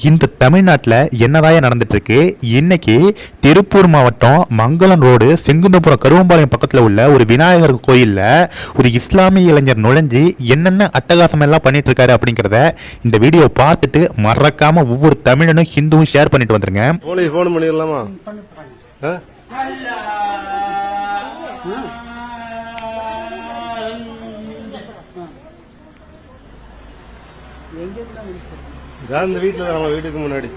இந்த தமிழ்நாட்டில் என்னதாய நடந்துட்டு இருக்கு இன்னைக்கு திருப்பூர் மாவட்டம் மங்களம் ரோடு செங்குந்தபுரம் கருவம்பாளையம் பக்கத்தில் உள்ள ஒரு விநாயகர் கோயிலில் ஒரு இஸ்லாமிய இளைஞர் நுழைஞ்சு என்னென்ன அட்டகாசம் எல்லாம் பண்ணிட்டு இருக்காரு அப்படிங்கிறத இந்த வீடியோ பார்த்துட்டு மறக்காம ஒவ்வொரு தமிழனும் ஹிந்துவும் ஷேர் பண்ணிட்டு வந்துருங்க. போலீஸ் ஃபோன் பண்ணிடலாமா? ஆ? இதான் இந்த வீட்டில் தான் நம்ம வீட்டுக்கு முன்னாடி.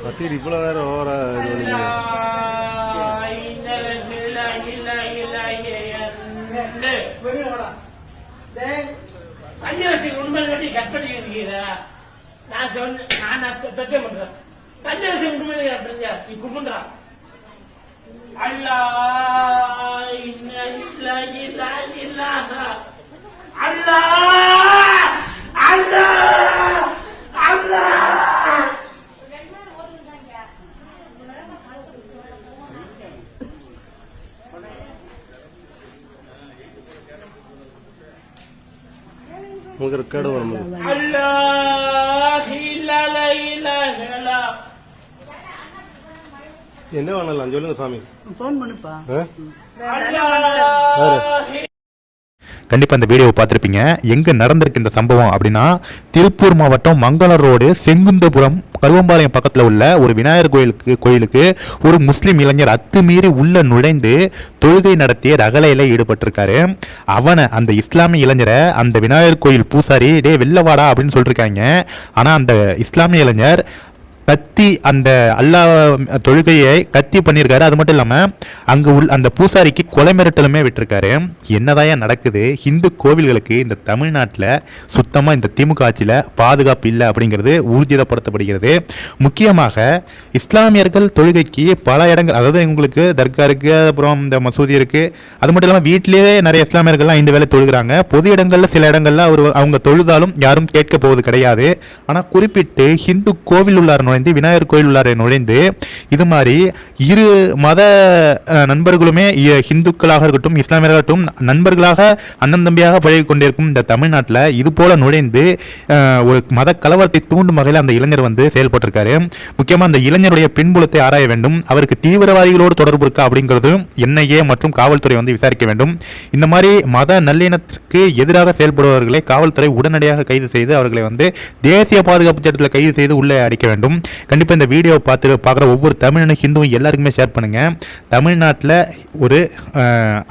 கத்திட்டு இவ்வளோ நேரம் ஓவரா இது பண்ணீங்க உண்மை கட் பண்ணி இருக்கீங்களா நான் சொன்ன நான் நான் சத்தியம் பண்றேன் கன்னியாசி உண்மை கட்டுறீங்க நீ கும்பிடுறா. அல்லா இன்ன இல்ல இல்ல இல்ல அல்லா அல்லா அல்லா உங்களுக்கு ரெக்கார்டு வரும். அல்லா இல்ல இல்ல இல்ல என்ன பண்ணலாம் சொல்லுங்க சாமி. ஃபோன் பண்ணுப்பா. ஆ? அல்லா கண்டிப்பாக இந்த வீடியோவை பார்த்துருப்பீங்க. எங்கே நடந்திருக்கு இந்த சம்பவம் அப்படின்னா திருப்பூர் மாவட்டம் மங்களம் ரோடு செங்குந்தபுரம் கருவம்பாளையம் பக்கத்தில் உள்ள ஒரு விநாயகர் கோயிலுக்கு கோயிலுக்கு ஒரு முஸ்லீம் இளைஞர் அத்துமீறி உள்ள நுழைந்து தொழுகை நடத்திய ரகலையில் ஈடுபட்டிருக்காரு. அவனை அந்த இஸ்லாமிய இளைஞரை அந்த விநாயகர் கோயில் பூசாரி டே வெள்ளவாடா அப்படின்னு சொல்லியிருக்காங்க ஆனால் அந்த இஸ்லாமிய இளைஞர் கத்தி அந்த அல்லாஹ் தொழுகையை கத்தி பண்ணியிருக்காரு. அது மட்டும் இல்லாமல் அங்கே உள் அந்த பூசாரிக்கு கொலை மிரட்டலுமே விட்டிருக்காரு. என்னதான் நடக்குது? ஹிந்து கோவில்களுக்கு இந்த தமிழ்நாட்டில் சுத்தமாக இந்த திமுக ஆட்சியில் பாதுகாப்பு இல்லை அப்படிங்கிறது ஊர்ஜிதப்படுத்தப்படுகிறது. முக்கியமாக இஸ்லாமியர்கள் தொழுகைக்கு பல இடங்கள் அதாவது உங்களுக்கு தர்கா இருக்குது அப்புறம் இந்த மசூதி இருக்குது அது மட்டும் இல்லாமல் வீட்டிலேயே நிறைய இஸ்லாமியர்கள்லாம் இந்த வேலை தொழுகிறாங்க. பொது இடங்களில் சில இடங்களில் அவர் அவங்க தொழுதாலும் யாரும் கேட்க போவது கிடையாது. ஆனால் குறிப்பிட்டு ஹிந்து கோவில் உள்ளார் நுழைந்து விநாயகர் கோயில் உள்ளார நுழைந்து இது மாதிரி இரு மத நண்பர்களுமே இந்துக்களாக ஹிந்துக்களாக இருக்கட்டும் இஸ்லாமியராக இருக்கட்டும் நண்பர்களாக அண்ணன் தம்பியாக பழகி கொண்டிருக்கும் இந்த தமிழ்நாட்டில் இது போல நுழைந்து ஒரு மத கலவரத்தை தூண்டும் வகையில் அந்த இளைஞர் வந்து செயல்பட்டிருக்காரு. முக்கியமாக அந்த இளைஞருடைய பின்புலத்தை ஆராய வேண்டும். அவருக்கு தீவிரவாதிகளோடு தொடர்பு இருக்கா அப்படிங்கிறதும் என்ஐஏ மற்றும் காவல்துறை வந்து விசாரிக்க வேண்டும். இந்த மாதிரி மத நல்லிணத்திற்கு எதிராக செயல்படுபவர்களை காவல்துறை உடனடியாக கைது செய்து அவர்களை வந்து தேசிய பாதுகாப்பு சட்டத்தில் கைது செய்து உள்ளே அடைக்க வேண்டும். கண்டிப்பாக இந்த வீடியோவை பார்த்து பார்க்குற ஒவ்வொரு தமிழனும் ஹிந்துவும் எல்லாருக்குமே ஷேர் பண்ணுங்கள் தமிழ்நாட்டில் ஒரு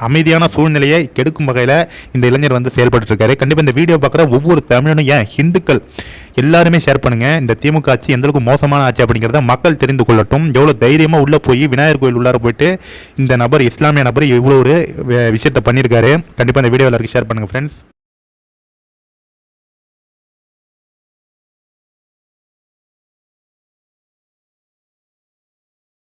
அமைதியான சூழ்நிலையை கெடுக்கும் வகையில் இந்த இளைஞர் வந்து செயல்பட்டுருக்காரு கண்டிப்பாக இந்த வீடியோ பார்க்குற ஒவ்வொரு தமிழனும் ஏன் ஹிந்துக்கள் எல்லாருமே ஷேர் பண்ணுங்கள் இந்த திமுக ஆட்சி எந்தளவுக்கு மோசமான ஆட்சி அப்படிங்கிறத மக்கள் தெரிந்து கொள்ளட்டும். எவ்வளோ தைரியமாக உள்ளே போய் விநாயகர் கோயில் உள்ளார போயிட்டு இந்த நபர் இஸ்லாமிய நபர் இவ்வளோ ஒரு விஷயத்தை பண்ணியிருக்காரு. கண்டிப்பாக இந்த வீடியோ எல்லாருக்கும் ஷேர் பண்ணுங்கள் ஃப்ரெண்ட்ஸ்